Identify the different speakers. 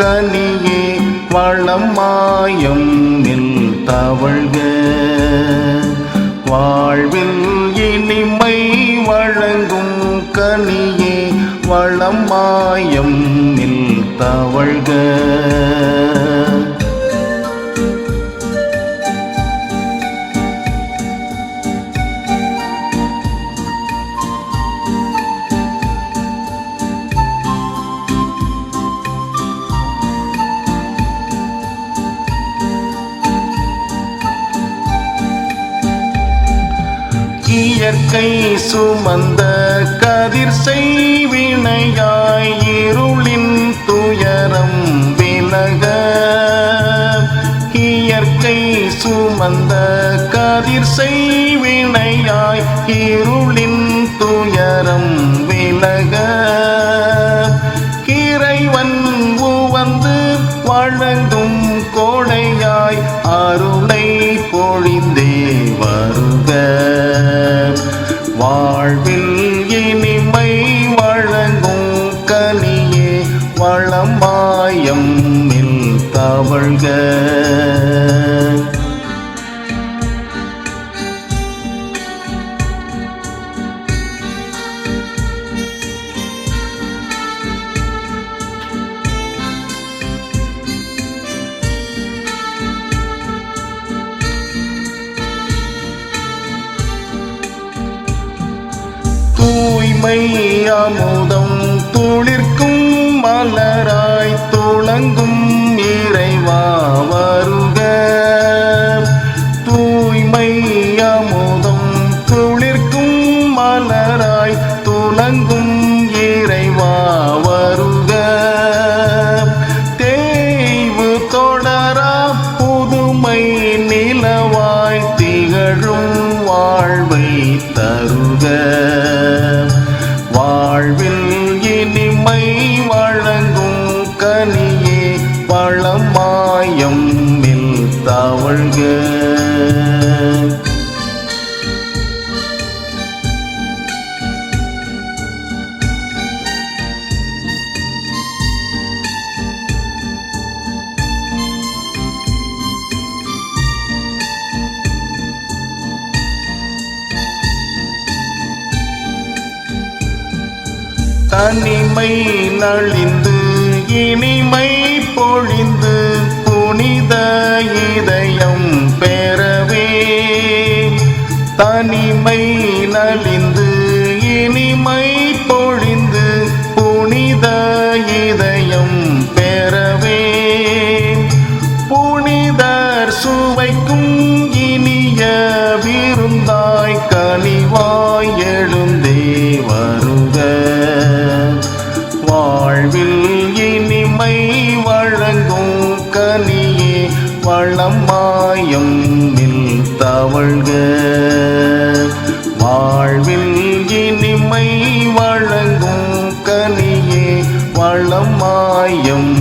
Speaker 1: கனியே வளம் மாயம் மில் தவழ்க. வாழ்வில் இனிமை வழங்கும் கனியே வளம் மாயம் மில் தவழ்க. இயற்கை சுமந்த கதிர் செய்வினையாய் இருளின் துயரம் விலக. இயற்கை சுமந்த கதிர் செய்வினையாய் இருளின் துயரம் விலக. இறைவன் உவந்து வழங்கும் கோடையாய் அருளை பொழிந்தே. வாழ்வில் இனிமை வழங்கும் கனியே வளமாயம் மில் தவழ்க. உம்மை அமுதம் துளிர்க்கும் மலராய் துளங்கும் இறைவா வருக. தூய்மை அமுதம் துளிர்க்கும் மலராய் துளங்கும் இறைவா வருக. தேய்வு தொடரா புதுமை நிலவாய் திகழும் வாழ்வை தருக. தனிமை நலிந்து இனிமை பொழிந்து புனித இதயம் பெறவே. தனிமை நலிந்து இனிமை பொழிந்து புனித இதயம் பெறவே. உம்மை வழங்கும் கனியே வளமாயம் மில் தவழ்க. வாழ்வில் இனிமை வழங்கும் கனியே வளமாயம்